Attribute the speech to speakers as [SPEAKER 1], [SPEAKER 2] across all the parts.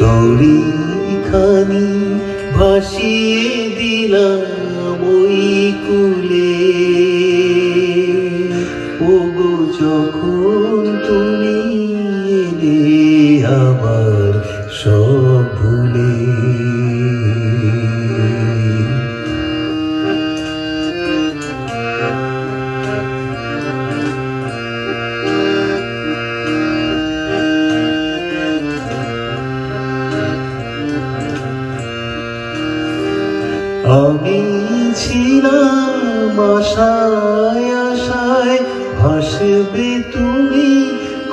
[SPEAKER 1] তোরি খানি ভাসিয়ে দিলাম ওই কুলে। ওগো যখন তুমি এলে আমার সব আমি ছিলাম আশায় আশায়। ভাসবে তুমি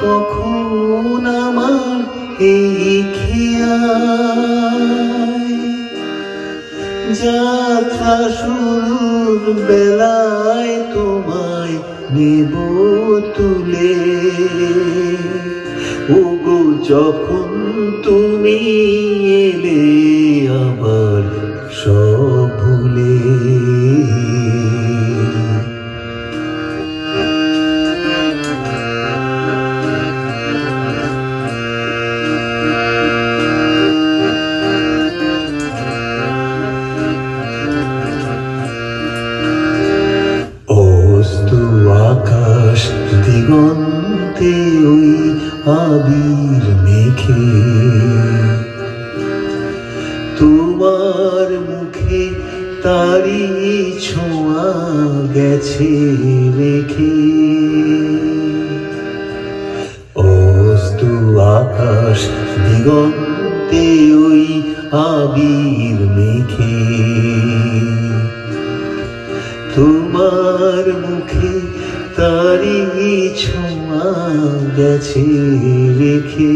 [SPEAKER 1] কখন আমার এই খেয়ায় যাত্রা শুরুর বেলায় তোমায় নেব তুলে। ওগো, যখন তুমি এলে আবার আবির মেখে। তোমার মুখে তারি ছোঁয়া গেছে রেখে অস্তু আকাশ দিগন্তে ওই আবির মেখে। তোমার মুখে তারি ছোঁয়া গেছে রেখে।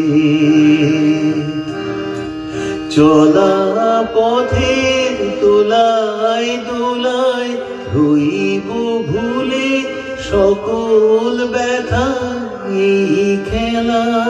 [SPEAKER 1] চলা পথে দোলায় দোলায় রইব ভুলে সকল ব্যথা এই খেলা।